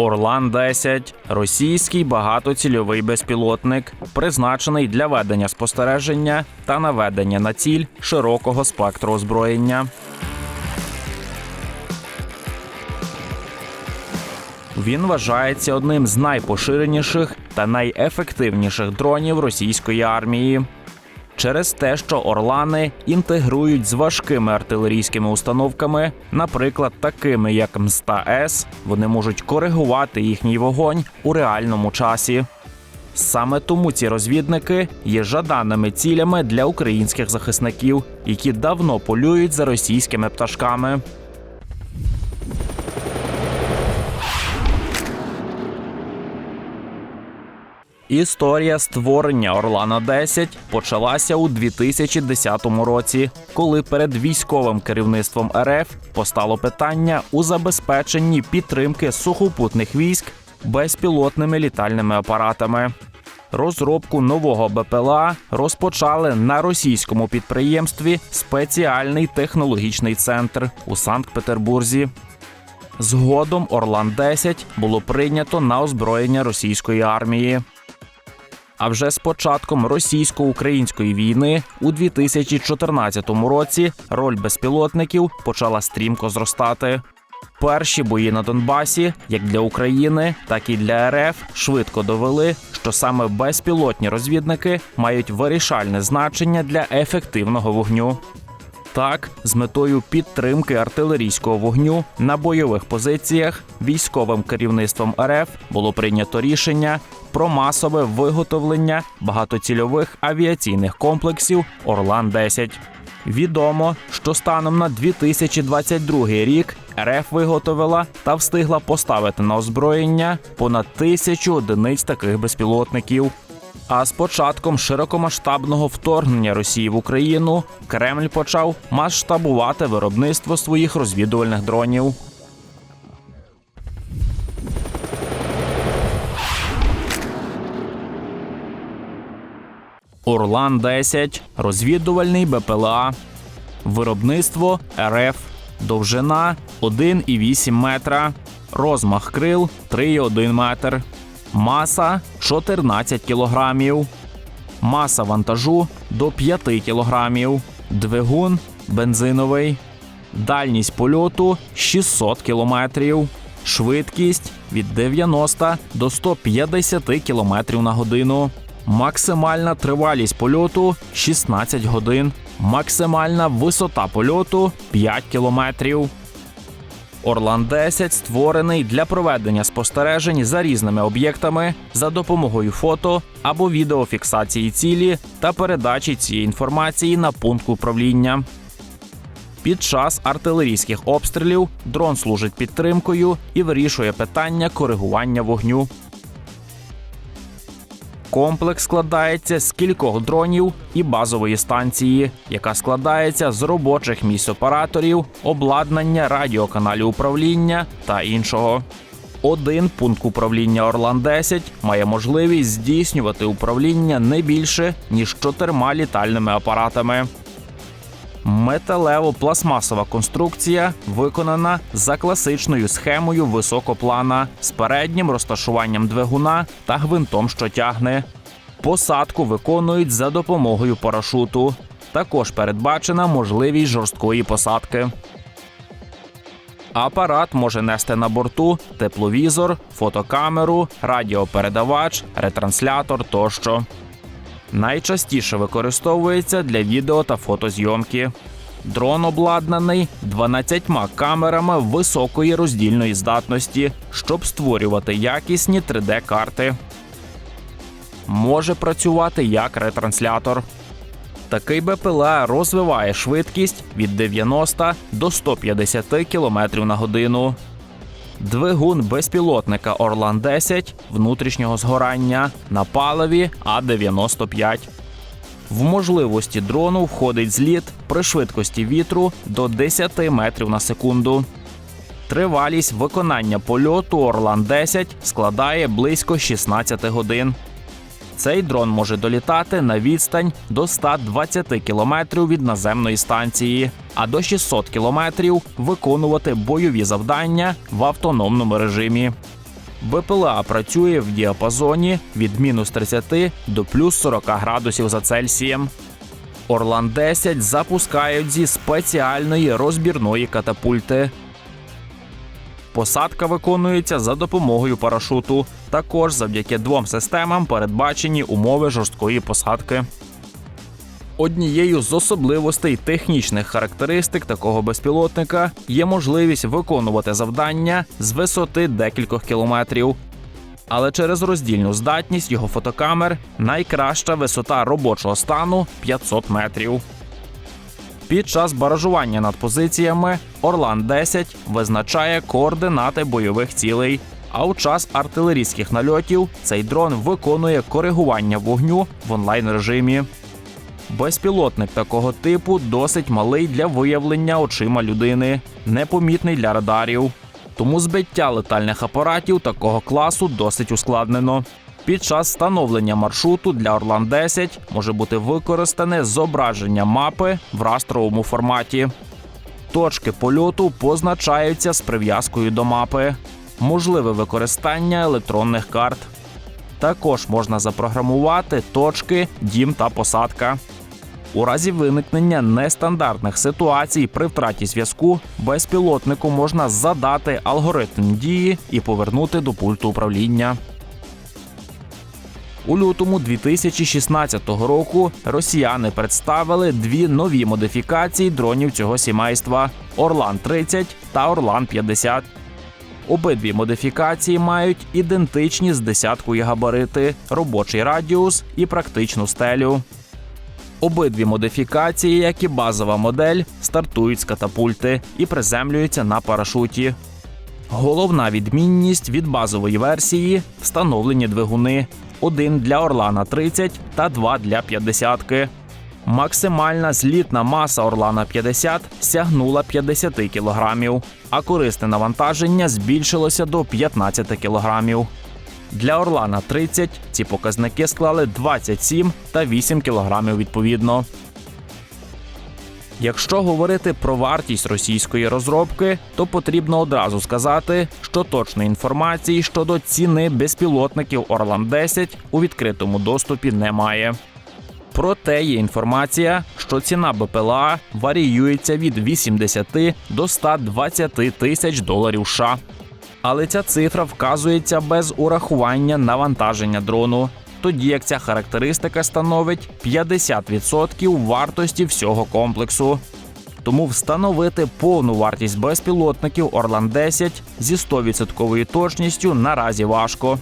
Орлан 10 російський багатоцільовий безпілотник, призначений для ведення спостереження та наведення на ціль широкого спектру озброєння. Він вважається одним з найпоширеніших та найефективніших дронів російської армії. Через те, що орлани інтегрують з важкими артилерійськими установками, наприклад, такими як Мста С, вони можуть коригувати їхній вогонь у реальному часі. Саме тому ці розвідники є жаданими цілями для українських захисників, які давно полюють за російськими пташками. Історія створення Орлана 10 почалася у 2010 році, коли перед військовим керівництвом РФ постало питання у забезпеченні підтримки сухопутних військ безпілотними літальними апаратами. Розробку нового БПЛА розпочали на російському підприємстві спеціальний технологічний центр у Санкт-Петербурзі. Згодом Орлан 10 було прийнято на озброєння російської армії. А вже з початком російсько-української війни у 2014 році роль безпілотників почала стрімко зростати. Перші бої на Донбасі, як для України, так і для РФ, швидко довели, що саме безпілотні розвідники мають вирішальне значення для ефективного вогню. Так, з метою підтримки артилерійського вогню на бойових позиціях військовим керівництвом РФ було прийнято рішення про масове виготовлення багатоцільових авіаційних комплексів Орлан 10 Відомо, що станом на 2022 рік РФ виготовила та встигла поставити на озброєння понад тисячу одиниць таких безпілотників. А з початком широкомасштабного вторгнення Росії в Україну Кремль почав масштабувати виробництво своїх розвідувальних дронів. Орлан 10 розвідувальний БПЛА. Виробництво РФ. Довжина 1,8 метра. Розмах крил 3,1 метр. Маса 14 кілограмів. Маса вантажу до 5 кілограмів. Двигун бензиновий. Дальність польоту 600 кілометрів. Швидкість від 90 до 150 кілометрів на годину. Максимальна тривалість польоту 16 годин. Максимальна висота польоту 5 кілометрів. Орлан 10 створений для проведення спостережень за різними об'єктами за допомогою фото або відеофіксації цілі та передачі цієї інформації на пункт управління. Під час артилерійських обстрілів дрон служить підтримкою і вирішує питання коригування вогню. Комплекс складається з кількох дронів і базової станції, яка складається з робочих місць операторів, обладнання радіоканалів управління та іншого. Один пункт управління Орлан 10 має можливість здійснювати управління не більше ніж чотирма літальними апаратами. Металево-пластмасова конструкція виконана за класичною схемою високоплана з переднім розташуванням двигуна та гвинтом, що тягне. Посадку виконують за допомогою парашуту. Також передбачена можливість жорсткої посадки. Апарат може нести на борту тепловізор, фотокамеру, радіопередавач, ретранслятор тощо. Найчастіше використовується для відео та фотозйомки. Дрон обладнаний 12 камерами високої роздільної здатності, щоб створювати якісні 3D-карти. Може працювати як ретранслятор. Такий БПЛА розвиває швидкість від 90 до 150 км на годину. Двигун безпілотника Орлан 10 внутрішнього згорання на паливі А-95. В можливості дрону входить зліт при швидкості вітру до 10 метрів на секунду. Тривалість виконання польоту Орлан 10 складає близько 16 годин. Цей дрон може долітати на відстань до 120 кілометрів від наземної станції, а до 600 кілометрів виконувати бойові завдання в автономному режимі. БПЛА працює в діапазоні від мінус 30 до плюс 40 градусів за Цельсієм. Орлан 10 запускають зі спеціальної розбірної катапульти. Посадка виконується за допомогою парашуту. Також завдяки двом системам передбачені умови жорсткої посадки. Однією з особливостей технічних характеристик такого безпілотника є можливість виконувати завдання з висоти декількох кілометрів. Але через роздільну здатність його фотокамер найкраща висота робочого стану 500 метрів. Під час баражування над позиціями Орлан 10 визначає координати бойових цілей. А у час артилерійських нальотів цей дрон виконує коригування вогню в онлайн режимі. Безпілотник такого типу досить малий для виявлення очима людини, непомітний для радарів. Тому збиття летальних апаратів такого класу досить ускладнено. Під час встановлення маршруту для Орлан 10 може бути використане зображення мапи в растровому форматі. Точки польоту позначаються з прив'язкою до мапи, можливе використання електронних карт. Також можна запрограмувати точки, дім та посадка. У разі виникнення нестандартних ситуацій при втраті зв'язку безпілотнику можна задати алгоритм дії і повернути до пульту управління. У лютому 2016 року росіяни представили дві нові модифікації дронів цього сімейства: Орлан 30 та Орлан 50. Обидві модифікації мають ідентичні з десяткою габарити, робочий радіус і практичну стелю. Обидві модифікації, як і базова модель, стартують з катапульти і приземлюються на парашуті. Головна відмінність від базової версії встановлені двигуни: один для Орлана 30 та два для 50. Максимальна злітна маса Орлана 50 сягнула 50 кілограмів, а корисне навантаження збільшилося до 15 кілограмів. Для Орлана 30 ці показники склали 27 та 8 кілограмів відповідно. Якщо говорити про вартість російської розробки, то потрібно одразу сказати, що точної інформації щодо ціни безпілотників Орлан 10 у відкритому доступі немає. Проте є інформація, що ціна БПЛА варіюється від 80 до 120 тисяч доларів США. Але ця цифра вказується без урахування навантаження дрону, тоді як ця характеристика становить 50% вартості всього комплексу. Тому встановити повну вартість безпілотників Орлан 10 зі 100% точністю наразі важко.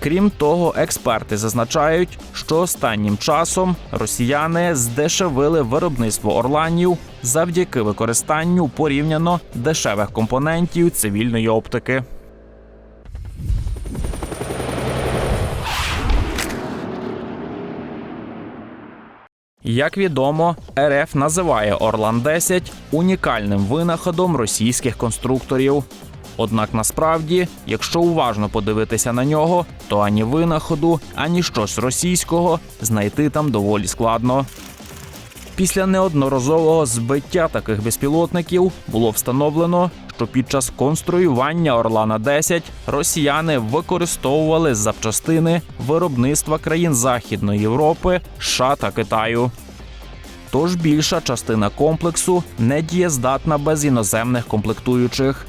Крім того, експерти зазначають, що останнім часом росіяни здешевили виробництво орланів завдяки використанню порівняно дешевих компонентів цивільної оптики. Як відомо, РФ називає Орлан 10 унікальним винаходом російських конструкторів. Однак насправді, якщо уважно подивитися на нього, то ані винаходу, ані щось російського знайти там доволі складно. Після неодноразового збиття таких безпілотників було встановлено, що під час конструювання Орлана 10 росіяни використовували запчастини виробництва країн Західної Європи, США та Китаю. Тож більша частина комплексу не дієздатна без іноземних комплектуючих.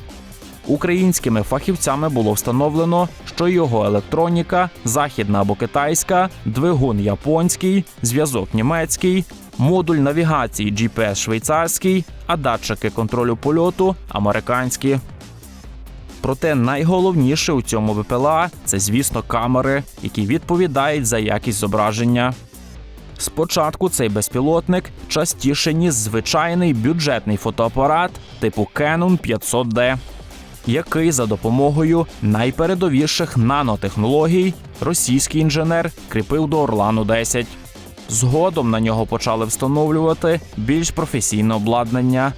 Українськими фахівцями було встановлено, що його електроніка західна або китайська, двигун японський, зв'язок німецький, модуль навігації GPS швейцарський, а датчики контролю польоту американські. Проте найголовніше у цьому ВПЛА це, звісно, камери, які відповідають за якість зображення. Спочатку цей безпілотник частіше ніс звичайний бюджетний фотоапарат типу Canon 500D, який за допомогою найпередовіших нанотехнологій російський інженер кріпив до Орлану 10. Згодом на нього почали встановлювати більш професійне обладнання,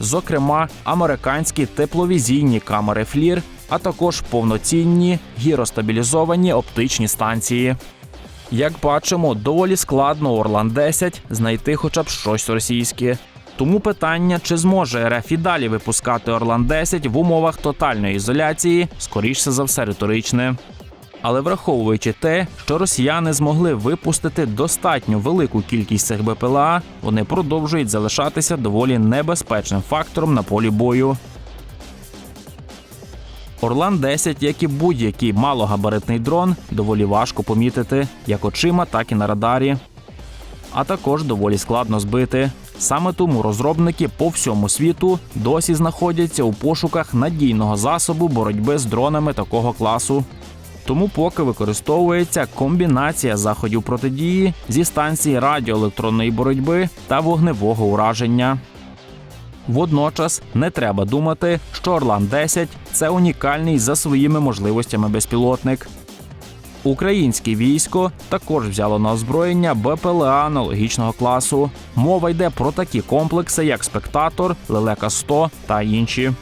зокрема, американські тепловізійні камери FLIR, а також повноцінні гіростабілізовані оптичні станції. Як бачимо, доволі складно Орлан 10 знайти хоча б щось російське. Тому питання, чи зможе РФ і далі випускати Орлан 10 в умовах тотальної ізоляції, скоріше за все риторичне. Але враховуючи те, що росіяни змогли випустити достатньо велику кількість цих БПЛА, вони продовжують залишатися доволі небезпечним фактором на полі бою. Орлан 10, як і будь-який малогабаритний дрон, доволі важко помітити як очима, так і на радарі. А також доволі складно збити. Саме тому розробники по всьому світу досі знаходяться у пошуках надійного засобу боротьби з дронами такого класу. Тому поки використовується комбінація заходів протидії зі станції радіоелектронної боротьби та вогневого ураження. Водночас не треба думати, що Орлан 10 це унікальний за своїми можливостями безпілотник. Українське військо також взяло на озброєння БПЛА аналогічного класу. Мова йде про такі комплекси, як Спектатор, Лелека 100 та інші.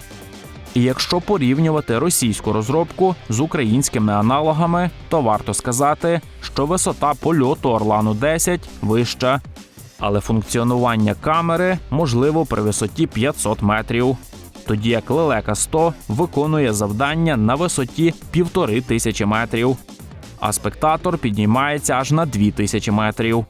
І якщо порівнювати російську розробку з українськими аналогами, то варто сказати, що висота польоту Орлану 10 вища, але функціонування камери можливо при висоті 500 метрів. Тоді як Лелека 100 виконує завдання на висоті 1500 метрів, а спектатор піднімається аж на 2000 метрів.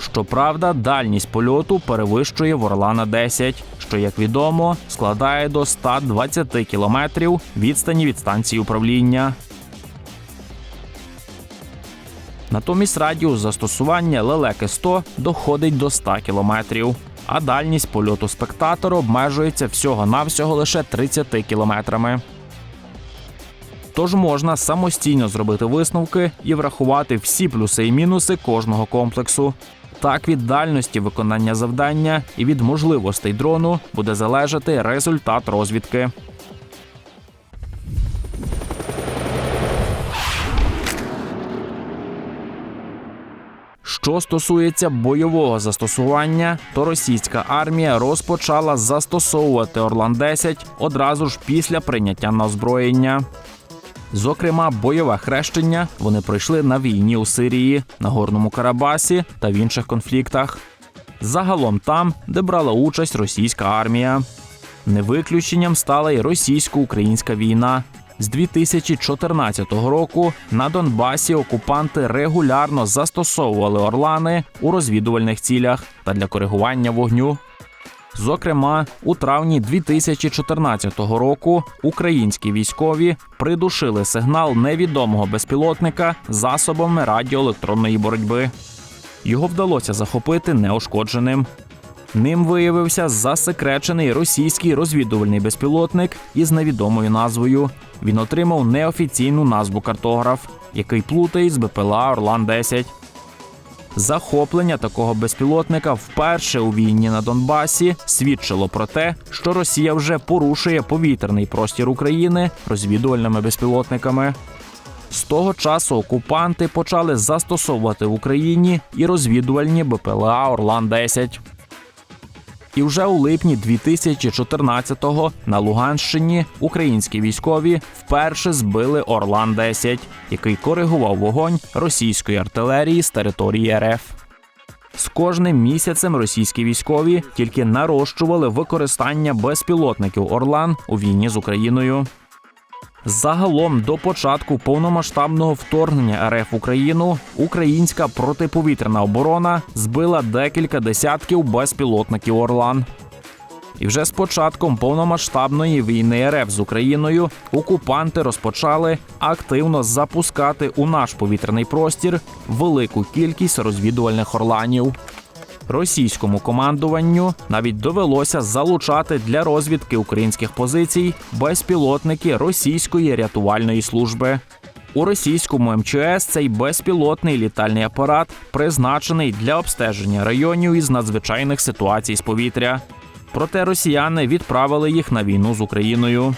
Щоправда, дальність польоту перевищує в Орлана 10, що, як відомо, складає до 120 кілометрів відстані від станції управління. Натомість радіус застосування лелеки 100 доходить до 100 кілометрів, а дальність польоту спектатора обмежується всього-навсього лише 30 кілометрами. Тож можна самостійно зробити висновки і врахувати всі плюси і мінуси кожного комплексу. Так від дальності виконання завдання і від можливостей дрону буде залежати результат розвідки. Що стосується бойового застосування, то російська армія розпочала застосовувати Орлан 10 одразу ж після прийняття на озброєння. Зокрема, бойове хрещення вони пройшли на війні у Сирії, на Горному Карабасі та в інших конфліктах. Загалом там, де брала участь російська армія. Не виключенням стала й російсько-українська війна. З 2014 року на Донбасі окупанти регулярно застосовували орлани у розвідувальних цілях та для коригування вогню. Зокрема, у травні 2014 року українські військові придушили сигнал невідомого безпілотника засобами радіоелектронної боротьби. Його вдалося захопити неушкодженим. Ним виявився засекречений російський розвідувальний безпілотник із невідомою назвою. Він отримав неофіційну назву картограф, який плутає з БПЛА Орлан 10 Захоплення такого безпілотника вперше у війні на Донбасі свідчило про те, що Росія вже порушує повітряний простір України розвідувальними безпілотниками. З того часу окупанти почали застосовувати в Україні і розвідувальні БПЛА Орлан 10 і вже у липні 2014-го на Луганщині українські військові вперше збили Орлан 10 який коригував вогонь російської артилерії з території РФ. З кожним місяцем російські військові тільки нарощували використання безпілотників Орлан у війні з Україною. Загалом до початку повномасштабного вторгнення РФ в Україну українська протиповітряна оборона збила декілька десятків безпілотників Орлан. І вже з початком повномасштабної війни РФ з Україною окупанти розпочали активно запускати у наш повітряний простір велику кількість розвідувальних орланів. Російському командуванню навіть довелося залучати для розвідки українських позицій безпілотники російської рятувальної служби. У російському МЧС цей безпілотний літальний апарат призначений для обстеження районів із надзвичайних ситуацій з повітря. Проте росіяни відправили їх на війну з Україною.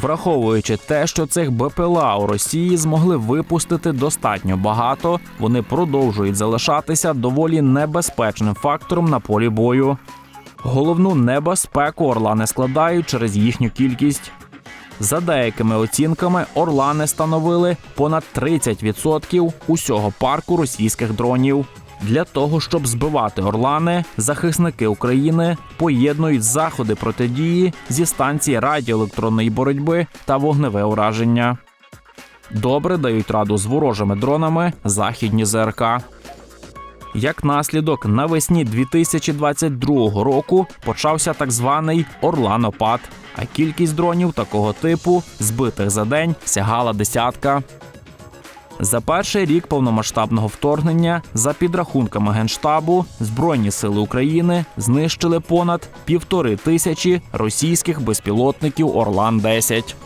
Враховуючи те, що цих БПЛА у Росії змогли випустити достатньо багато, вони продовжують залишатися доволі небезпечним фактором на полі бою. Головну небезпеку орлани складають через їхню кількість. За деякими оцінками, орлани становили понад 30% усього парку російських дронів. Для того щоб збивати орлани, захисники України поєднують заходи протидії зі станції радіоелектронної боротьби та вогневе ураження. Добре дають раду з ворожими дронами західні ЗРК. Як наслідок, навесні 2022 року почався так званий Орланопад, а кількість дронів такого типу, збитих за день, сягала десятка. За перший рік повномасштабного вторгнення, за підрахунками Генштабу, Збройні сили України знищили понад півтори тисячі російських безпілотників Орлан 10